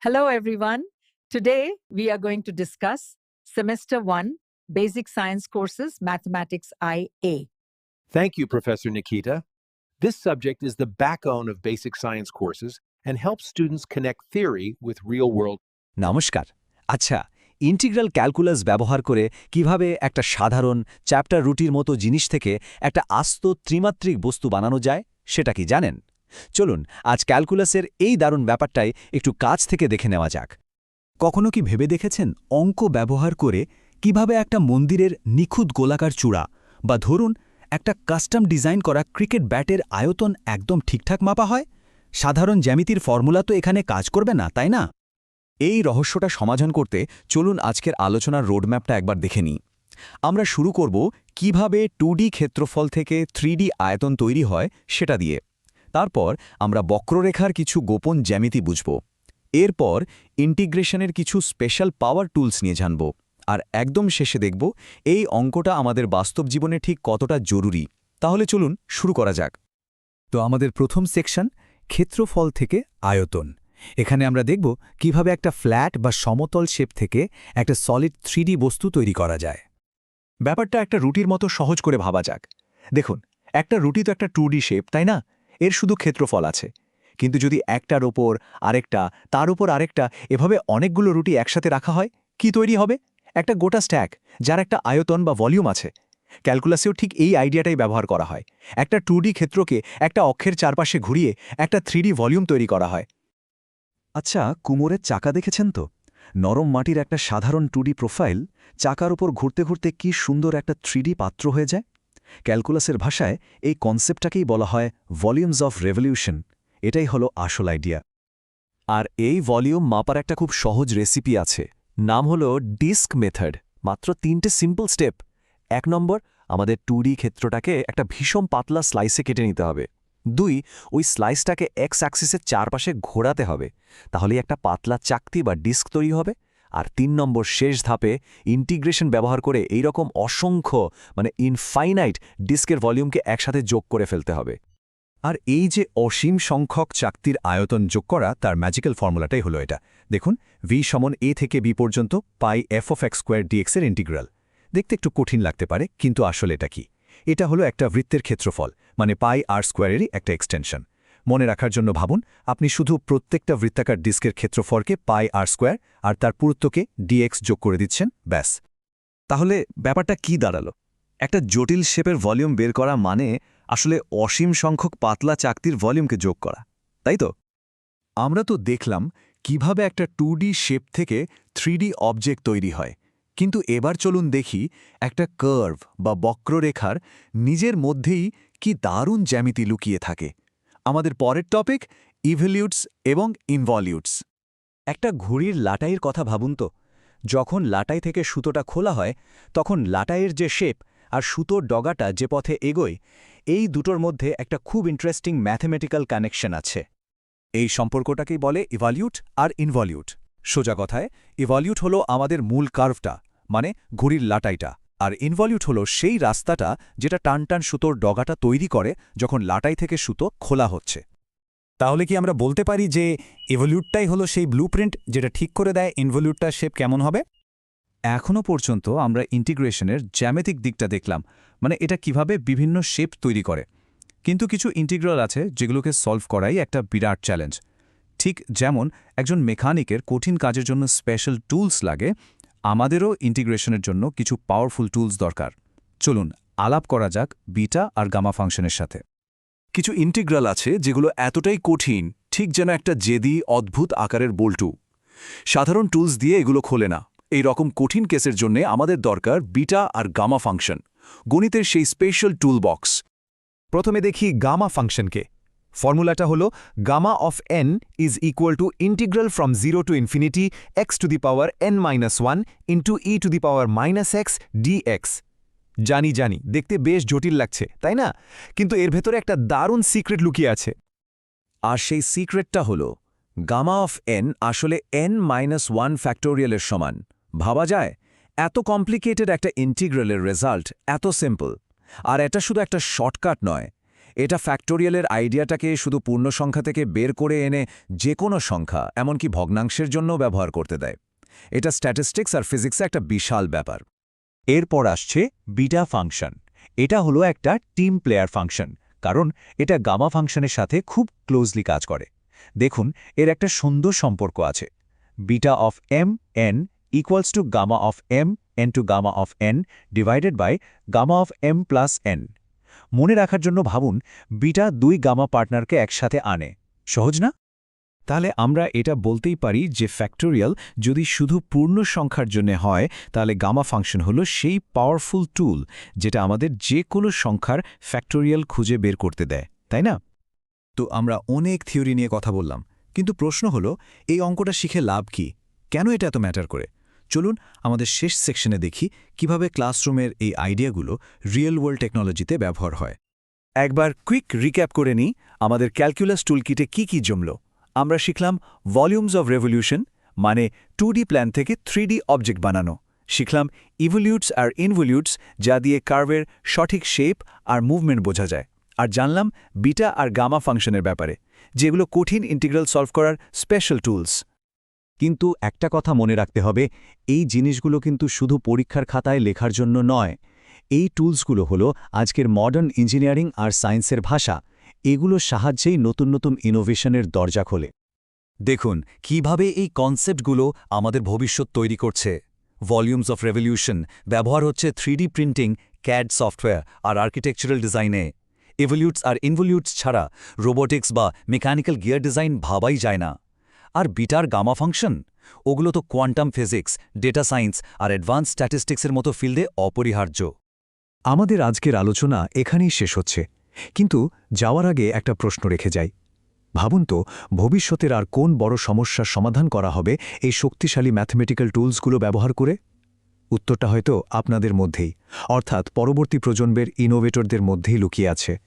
Hello, everyone. Today, we are going to discuss Semester 1 Basic Science Courses Mathematics IA. Thank you, Professor Nikita. This subject is the backbone of basic science courses and helps students connect theory with real world. নমস্কার আচ্ছা integral calculus ব্যবহার করে কিভাবে একটা সাধারণ chapter রুটির মতো জিনিস থেকে একটা আস্ত ত্রিমাত্রিক বস্তু বানানো যায় সেটা কি জানেন চলুন, আজ ক্যালকুলাসের এই দারুণ ব্যাপারটাই একটু কাছ থেকে দেখে নেওয়া যাক। কখনো কি ভেবে দেখেছেন অঙ্ক ব্যবহার করে কীভাবে একটা মন্দিরের নিখুঁত গোলাকার চূড়া বা ধরুন, একটা কাস্টম ডিজাইন করা ক্রিকেট ব্যাটের আয়তন একদম ঠিকঠাক মাপা হয়? সাধারণ জ্যামিতির ফর্মুলা তো এখানে কাজ করবে না, তাই না? এই রহস্যটা সমাধান করতে চলুন আজকের আলোচনার রোডম্যাপটা একবার দেখে নিই। আমরা শুরু করব কীভাবে টু ক্ষেত্রফল থেকে থ্রি আয়তন তৈরি হয় সেটা দিয়ে। তারপর আমরা বক্ররেখার কিছু গোপন জ্যামিতি বুঝব। এরপর ইন্টিগ্রেশনের কিছু স্পেশাল পাওয়ার টুলস নিয়ে জানব। আর একদম শেষে দেখব এই অঙ্কটা আমাদের বাস্তব জীবনে ঠিক কতটা জরুরি। তাহলে চলুন শুরু করা যাক। তো আমাদের প্রথম সেকশন, ক্ষেত্রফল থেকে আয়তন। এখানে আমরা দেখব কীভাবে একটা ফ্ল্যাট বা সমতল শেপ থেকে একটা সলিড থ্রিডি বস্তু তৈরি করা যায়। ব্যাপারটা একটা রুটির মতো সহজ করে ভাবা যাক। দেখুন, একটা রুটি তো একটা টু শেপ, তাই না? এর শুধু ক্ষেত্রফল আছে। কিন্তু যদি একটার ওপর আরেকটা, তার উপর আরেকটা, এভাবে অনেকগুলো রুটি একসাথে রাখা হয়, কি তৈরি হবে? একটা গোটা স্ট্যাক যার একটা আয়তন বা ভলিউম আছে। ক্যালকুলাসেও ঠিক এই আইডিয়াটাই ব্যবহার করা হয়। একটা টু ক্ষেত্রকে একটা অক্ষের চারপাশে ঘুরিয়ে একটা থ্রি ভলিউম তৈরি করা হয়। আচ্ছা কুমোরের চাকা দেখেছেন তো? নরম মাটির একটা সাধারণ টুডি প্রোফাইল চাকার ওপর ঘুরতে ঘুরতে কি সুন্দর একটা থ্রিডি পাত্র হয়ে যায়? ক্যালকুলাসের ভাষায় এই কনসেপ্টটাকেই বলা হয় ভলিউমস অফ রেভলিউশন। এটাই হলো আসল আইডিয়া। আর এই ভলিউম মাপার একটা খুব সহজ রেসিপি আছে। নাম হলো ডিস্ক মেথড। মাত্র তিনটে সিম্পল স্টেপ। এক নম্বর, আমাদের টুডি ক্ষেত্রটাকে একটা ভীষণ পাতলা স্লাইসে কেটে নিতে হবে। দুই, ওই স্লাইসটাকে এক্স অ্যাক্সিসের চারপাশে ঘোরাতে হবে। তাহলেই একটা পাতলা চাকতি বা ডিস্ক তৈরি হবে। আর তিন নম্বর শেষ ধাপে ইন্টিগ্রেশন ব্যবহার করে এই রকম অসংখ্য মানে ইনফাইনাইট ডিস্কের ভলিউমকে একসাথে যোগ করে ফেলতে হবে। আর এই যে অসীম সংখ্যক চাকতির আয়তন যোগ করা, তার ম্যাজিক্যাল ফর্মুলাটাই হলো এটা। দেখুন ভি সমন এ থেকে বি পর্যন্ত pi f of x square ডিএক্সের integral দেখতে একটু কঠিন লাগতে পারে, কিন্তু আসলে এটা কি? এটা হলো একটা বৃত্তের ক্ষেত্রফল মানে পাই আর স্কোয়ারেরই একটা এক্সটেনশন মনে রাখার জন্য ভাবুন, আপনি শুধু প্রত্যেকটা বৃত্তাকার ডিস্কের ক্ষেত্রফলকে পাই আর স্কোয়ার আর তার পুরুত্বকে ডিএক্স যোগ করে দিচ্ছেন, ব্যাস। তাহলে ব্যাপারটা কি দাঁড়াল? একটা জটিল শেপের ভলিউম বের করা মানে আসলে অসীম সংখ্যক পাতলা চাকতির ভলিউমকে যোগ করা, তাই তো? আমরা তো দেখলাম কীভাবে একটা টু শেপ থেকে থ্রি অবজেক্ট তৈরি হয়, কিন্তু এবার চলুন দেখি একটা কার্ভ বা বক্ররেখার নিজের মধ্যেই কি দারুণ জ্যামিতি লুকিয়ে থাকে। আমাদের পরের টপিক ইভলিউটস এবং ইনভলিউটস একটা ঘুড়ির লাটাইয়ের কথা ভাবুন তো। যখন লাটাই থেকে সুতোটা খোলা হয়, তখন লাটাইয়ের যে শেপ আর সুতোর ডগাটা যে পথে এগোয়, এই দুটোর মধ্যে একটা খুব ইন্টারেস্টিং ম্যাথমেটিক্যাল কানেকশন আছে। এই সম্পর্কটাকেই বলে ইভালিউট আর ইনভলিউট সোজা কথায় ইভলিউট হলো আমাদের মূল কার্ভটা মানে ঘুড়ির লাটাইটা। আর ইনভলিউট হলো সেই রাস্তাটা যেটা টান টান সুতোর ডগাটা তৈরি করে যখন লাটাই থেকে সুতো খোলা হচ্ছে। তাহলে কি আমরা বলতে পারি যে ইভলিউটটাই হলো সেই ব্লুপ্রিন্ট যেটা ঠিক করে দেয় ইনভলিউটটার শেপ কেমন হবে? এখনও পর্যন্ত আমরা ইন্টিগ্রেশনের জ্যামেতিক দিকটা দেখলাম মানে এটা কীভাবে বিভিন্ন শেপ তৈরি করে। কিন্তু কিছু ইন্টিগ্রাল আছে যেগুলোকে সলভ করাই একটা বিরাট চ্যালেঞ্জ ঠিক যেমন একজন মেকানিকের কঠিন কাজের জন্য স্পেশাল টুলস লাগে আমাদেরও ইন্টিগ্রেশনের জন্য কিছু পাওয়ারফুল টুলস দরকার। চলুন, আলাপ করা যাক বিটা আর গামা ফাংশনের সাথে। কিছু ইন্টিগ্রাল আছে যেগুলো এতটাই কঠিন, ঠিক যেন একটা জেদি, অদ্ভুত আকারের বল্টু। সাধারণ টুলস দিয়ে এগুলো খোলে না। এই রকম কঠিন কেসের জন্য আমাদের দরকার বিটা আর গামা ফাংশন, গণিতের সেই স্পেশাল টুল বক্স প্রথমে দেখি গামা ফাংশনকে। ফর্মুলাটা হলো gamma of n is equal to integral from zero to infinity x to the power n minus one into e to the power minus x dx জানি জানি, দেখতে বেশ জটিল লাগছে, তাই না? কিন্তু এর ভেতরে একটা দারুণ সিক্রেট লুকিয়ে আছে। আর সেই সিক্রেটটা হলো, গামা অফ এন আসলে এন মাইনাস ওয়ান ফ্যাক্টোরিয়ালের সমান। ভাবা যায়? এত কমপ্লিকেটেড একটা ইন্টিগ্রালের রেজাল্ট এত সিম্পল আর এটা শুধু একটা শর্টকাট নয় এটা ফ্যাক্টোরিয়ালের আইডিয়াটাকে শুধু পূর্ণ সংখ্যা থেকে বের করে এনে যে কোনো সংখ্যা, এমনকি ভগ্নাংশের জন্য ব্যবহার করতে দেয়। এটা স্ট্যাটিস্টিক্স আর ফিজিক্সে একটা বিশাল ব্যাপার। এরপর আসছে বিটা ফাংশন এটা হলো একটা টিম প্লেয়ার ফাংশন কারণ এটা গামা ফাংশনের সাথে খুব ক্লোজলি কাজ করে। দেখুন, এর একটা সুন্দর সম্পর্ক আছে। Beta of m n equals to gamma of m n to gamma of n divided by gamma of m plus n মনে রাখার জন্য ভাবুন, বিটা দুই গামা পার্টনারকে একসাথে আনে। সহজ না? তাহলে আমরা এটা বলতেই পারি যে ফ্যাক্টোরিয়াল যদি শুধু পূর্ণ সংখ্যার জন্য হয়, তাহলে গামা ফাংশন হলো সেই পাওয়ারফুল টুল যেটা আমাদের যে কোনো সংখ্যার ফ্যাক্টোরিয়াল খুঁজে বের করতে দেয়, তাই না? তো আমরা অনেক থিওরি নিয়ে কথা বললাম, কিন্তু প্রশ্ন হলো, এই অঙ্কটা শিখে লাভ কি? কেন এটা এত ম্যাটার করে? চলুন আমাদের শেষ সেকশনে দেখি কীভাবে ক্লাসরুমের এই আইডিয়াগুলো রিয়েল ওয়ার্ল্ড টেকনোলজিতে ব্যবহার হয়। একবার কুইক রিক্যাপ করে নিই, আমাদের ক্যালকুলাস টুলকিটে কি কি জমল। আমরা শিখলাম ভলিউমস অব রেভলিউশন মানে টু প্ল্যান থেকে থ্রি অবজেক্ট বানানো। শিখলাম ইভলিউটস আর ইনভলিউটস, যা দিয়ে কার্ভের সঠিক শেপ আর মুভমেন্ট বোঝা যায়। আর জানলাম বিটা আর গামা ফাংশনের ব্যাপারে, যেগুলো কঠিন ইন্টিগ্রাল সলভ করার স্পেশাল টুলস। কিন্তু একটা কথা মনে রাখতে হবে, এই জিনিসগুলো কিন্তু শুধু পরীক্ষার খাতায় লেখার জন্য নয়। এই টুলসগুলো হলো আজকের মডার্ন ইঞ্জিনিয়ারিং আর সায়েন্সের ভাষা। এগুলোর সাহায্যেই নতুন নতুন ইনোভেশনের দরজা খোলে। দেখুন, কীভাবে এই কনসেপ্টগুলো আমাদের ভবিষ্যৎ তৈরি করছে। ভলিউমস অফ রেভলিউশন ব্যবহার হচ্ছে three D printing CAD software আর আর্কিটেকচারাল ডিজাইনে এভলিউটস আর ইনভলিউটস ছাড়া রোবোটিক্স বা মেকানিক্যাল গিয়ার ডিজাইন ভাবাই যায় না। আর বিটার গামা ফাংশন? ওগুলো তো কোয়ান্টাম ফিজিক্স, ডেটা সায়েন্স আর অ্যাডভান্স স্ট্যাটিস্টিক্সের মতো ফিল্ডে অপরিহার্য। আমাদের আজকের আলোচনা এখানেই শেষ হচ্ছে। কিন্তু যাওয়ার আগে একটা প্রশ্ন রেখে যাই। ভাবুন তো, ভবিষ্যতের আর কোন বড় সমস্যার সমাধান করা হবে এই শক্তিশালী ম্যাথমেটিক্যাল টুলসগুলো ব্যবহার করে? উত্তরটা হয়তো আপনাদের মধ্যেই। অর্থাৎ পরবর্তী প্রজন্মের ইনোভেটরদের মধ্যেই লুকিয়ে আছে।